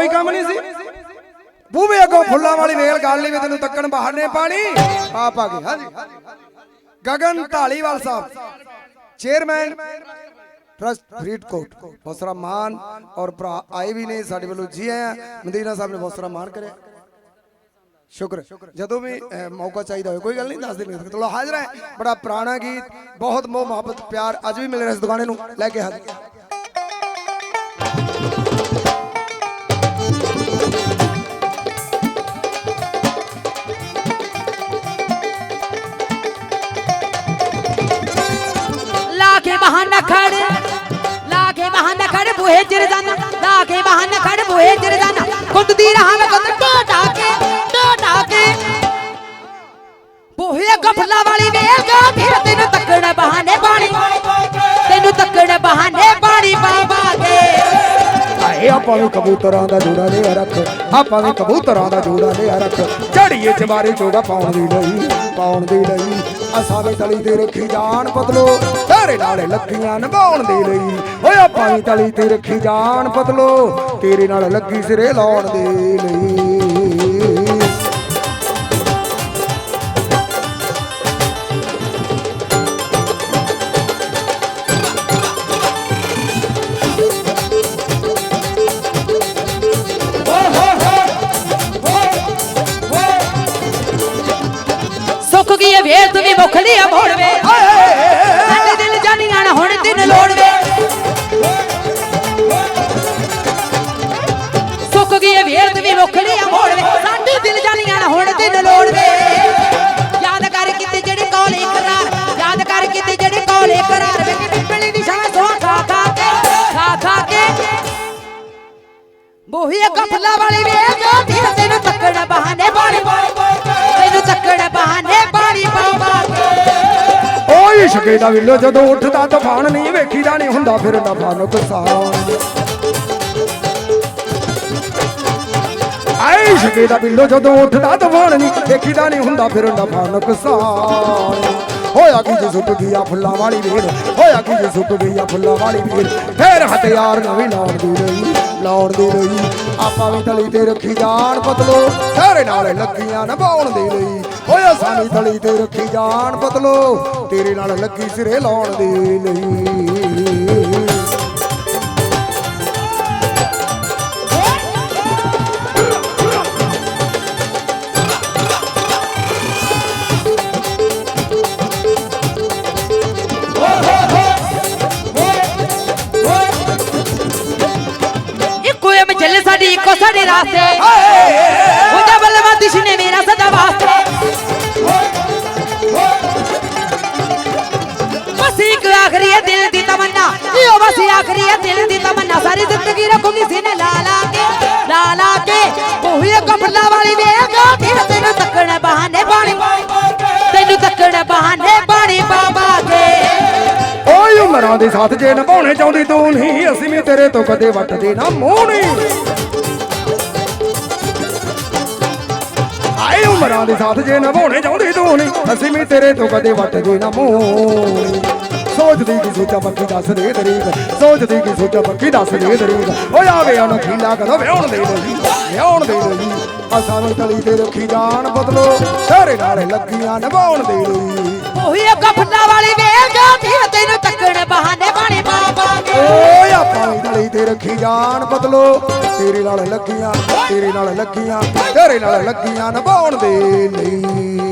ਕੋਈ ਕੰਮ ਨਹੀਂ ਸੀ। ਬੂਵੇ ਅੱਗੋਂ ਫੁੱਲਾਂ ਵਾਲੀ ਵੇਲ ਗੱਲ ਲਈ ਤੈਨੂੰ ਤੱਕਣ ਬਹਾਨੇ ਪਾਣੀ। ਆਪ ਆ ਗਏ। ਹਾਂਜੀ। Gagan Dhaliwal Sahib, chairman, trust Faridkot. ਬਹੁਤ ਸਾਰਾ ਮਾਨ ਔਰ ਭਰਾ ਆਏ ਵੀ ਨੇ, ਸਾਡੇ ਵੱਲੋਂ ਜੀ ਆਇਆਂ। ਮਦੀਨਾ ਸਾਹਿਬ ਨੇ ਬਹੁਤ ਸਾਰਾ ਮਾਨ ਕਰਿਆ। ਸ਼ੁਕਰ ਜਦੋਂ ਵੀ ਮੌਕਾ ਚਾਹੀਦਾ ਹੋਵੇ, ਕੋਈ ਗੱਲ ਨਹੀਂ, ਦੱਸ ਦੇ ਮੇਰੇ ਕੋਲ ਹਾਜ਼ਰ ਹੈ। ਬੜਾ ਪੁਰਾਣਾ ਗੀਤ, ਬਹੁਤ ਮੋਹ, ਮੁਹੱਬਤ, ਪਿਆਰ ਅੱਜ ਵੀ ਮਿਲ ਰਿਹਾ ਇਸ ਦੁਕਾਨੇ ਨੂੰ। ਲੈ ਕੇ ਹਾਜ਼ਰ। ਬਹਾਨਾ ਖੜ ਬੂਹੇ ਚਿਰ ਜਾਣਾ ਲਾ ਕੇ ਬਹਾਨਾ ਖੜ ਬੂਹੇ ਚਿਰ ਆਏ ਕਬੂਤਰਾਂ ਦਾ ਜੋੜਾ ਲਿਆ ਰੱਖ ਆਪਾਂ ਵੀ ਕਬੂਤਰਾਂ ਦਾ ਜੋੜਾ ਲਿਆ ਰੱਖ। ਝੜੀਏ ਚ ਮਾਰੇ ਚੋਗਾ ਪਾਉਣ ਦੀ ਲਈ, ਪਾਉਣ ਦੀ ਲਈ। ਅਸਾਂ ਵੀ ਤਲੀ ਤੇ ਰੱਖੀ ਜਾਨ ਪਤਲੋ, ਤੇਰੇ ਨਾਲ ਲੱਕੀਆਂ ਨਿਭਾਉਣ ਦੇ ਲਈ। ਓਏ ਆਪਾਂ ਵੀ ਤਲੀ ਤੇ ਰੱਖੀ ਜਾਨ ਪਤਲੋ, ਤੇਰੇ ਨਾਲ ਲੱਗੀ ਸਿਰੇ ਲਾਉਣ ਦੇ ਲਈ। ਸੁੱਕ ਗਈ ਏ ਵੇਲ ਮੋੜਵੇ ਸਾਡੇ ਦਿਲ ਜਾਨੀਆਂ ਨਾ ਹੁਣ ਦਿਨ ਲੋੜਵੇ। ਸੁੱਕ ਗਈ ਏ ਵੇਲ, ਤੂੰ ਵੀ ਮੋੜਵੇ ਸਾਡੇ ਦਿਲ ਜਾਨੀਆਂ ਨਾ ਹੁਣ ਦਿਨ ਲੋੜਵੇ। ਯਾਦ ਕਰ ਕਿਤੇ ਜਿਹੜੇ ਕੋਲ ਇਕਰਾਰ ਯਾਦ ਕਰ ਕਿਤੇ ਜਿਹੜੇ ਕੋਲ ਇਕਰਾਰ ਵੇ ਪਿੱਪਲੀ ਦੀ ਛਾਂ ਸੋਹ ਖਾ ਖਾ ਕੇ, ਖਾ ਖਾ ਕੇ। ਬੋਹੀ ਕਫਲਾ ਵਾਲੀ ਵੇਖ ਧੀਰ ਤੈਨੂੰ ਤੱਕੜ ਬਹਾਨੇ ਪਾਣੀ ਤੈਨੂੰ ਸ਼ਕੇ ਦਾ ਵਿਲੋ ਜਦੋਂ ਉੱਠਦਾ ਤੂਫਾਨ ਨਹੀਂ ਵੇਖੀਦਾ, ਨਹੀਂ ਹੁੰਦਾ ਫਿਰ ਨਫਾ, ਨੁਕਸਾਨ। ਆਏ ਸ਼ਕੇ ਦਾ ਬਿੱਲੋ ਜਦੋਂ ਉੱਠਦਾ ਤੂਫਾਨ ਨਹੀਂ ਵੇਖੀਦਾ, ਨਹੀਂ ਹੁੰਦਾ ਫਿਰ ਨਫਾ, ਨੁਕਸਾਨ। ਹੋਇਆ ਕੀ ਜੇ ਸੁੱਕ ਗਿਆ ਫੁੱਲਾਂ ਵਾਲੀ ਵੀਰ, ਹੋਇਆ ਕੀ ਜੇ ਸੁੱਕ ਗਿਆ ਫੁੱਲਾਂ ਵਾਲੀ ਵੇਲ ਫੇਰ ਹਥਿਆਰ ਨਵੀਂ ਲਾਉਣ ਦੀ ਲਈ, ਲਾਉਣ ਦੀ ਲਈ। ਆਪਾਂ ਵੀ ਤਲੀ ਤੇ ਰੱਖੀ ਜਾਣ ਪਤਲੋ ਤੇਰੇ ਨਾਲ ਲੱਗੀਆਂ ਨਿਭਾਉਣ ਦੇ ਲਈ। ਓਏ ਅਸਾਂ ਵੀ ਤਲੀ ਤੇ ਰੱਖੀ ਜਾਨ ਬਦਲੋ ਤੇਰੇ ਨਾਲ ਲੱਗੀ ਸਿਰੇ ਲਾਉਣ ਦੇ ਲਈ ਸਾਡੀ ਇੱਕੋ ਸਾਡੇ ਰਾਸਤੇ ਉਹਦਾ ਬਲਵਾ ਮੇਰਾ ਸਦਾ ਵਾਸਤੇ। ਬਸ ਇੱਕ ਆਖਰੀ ਹੈ ਦਿਲ ਦੀ ਤਮੰਨਾ। ਇਹੋ ਬਸ ਆਖਰੀ ਹੈ ਦਿਲ ਦੀ ਤਮੰਨਾ। ਸਾਰੀ ਜ਼ਿੰਦਗੀ ਰੱਖੂਗੀ ਸੀਨੇ ਲਾ ਲਾ ਕੇ, ਲਾ ਲਾ ਕੇ। ਉਹੀ ਕਫਲਾ ਵਾਲੀ ਵੇਖ ਫਿਰ ਤੈਨੂੰ ਤੱਕਣ ਬਹਾਨੇ ਪਾਣੀ। ਤੈਨੂੰ ਤੱਕਣ ਬਹਾਨੇ ਪਾਣੀ ਬਾਬਾ ਕੇ। ਓਏ ਉਮਰਾਂ ਦੇ ਸਾਥ ਜੇ ਨਿਭਾਉਣੇ ਚਾਹੁੰਦੀ ਤੂੰ ਨਹੀਂ ਅਸੀਂ ਵੀ ਤੇਰੇ ਤੋਂ ਕਦੇ ਵੱਟਦੇ ਨਾ ਮੂੰਹ ਉਮਰਾਂ ਦੇ ਸਾਥ ਜੇ ਨਿਭਾਉਣੇ ਚਾਹੁੰਦੀ ਤੂੰ ਨਹੀਂ? ਅਸੀਂ ਵੀ ਤੇਰੇ ਤੋਂ ਕਦੇ ਵੱਟਦੇ ਨਾ ਮੂੰਹ। ਸੋਚਦੀ ਕੀ ਸੋਚਾ ਬੱਕੀ ਦੱਸ ਦੇ ਤਰੀਕ। ਸੋਚਦੀ ਕੀ ਸੋਚਾ ਬੱਕੀ ਦੱਸ ਦੇ ਤਰੀਕ। ਓਏ ਆਵੇ ਅਨਖੀਲਾ ਕਦੋਂ ਵਿਆਹਣ ਦੇ ਲਈ ਵਿਆਹਣ ਦੇ ਲਈ। ਅਸਾਂ ਨੂੰ ਤਲੀ ਤੇ ਰੱਖੀ ਜਾਨ ਬਦਲੋ ਤੇਰੇ ਨਾਲ ਲੱਗੀਆਂ ਨਿਭਾਉਣ ਦੇ ਲਈ। ਉਹੀ ਕਫਲਾ ਵਾਲੀ ਵੇਖ ਫਿਰ ਤੈਨੂੰ ਤੱਕਣ ਬਹਾਨੇ ਬਾਬਾ ਕੇ। ਓਏ ਆਪਾਂ ਤੇ ਰੱਖੀ ਜਾਨ ਬਦਲੋ। ਤੇਰੇ ਨਾਲ ਲੱਗੀਆਂ, ਤੇਰੇ ਨਾਲ ਲੱਗੀਆਂ, ਤੇਰੇ ਨਾਲ ਲੱਗੀਆਂ, ਨਿਭਾਉਣ ਦੇ ਲਈ।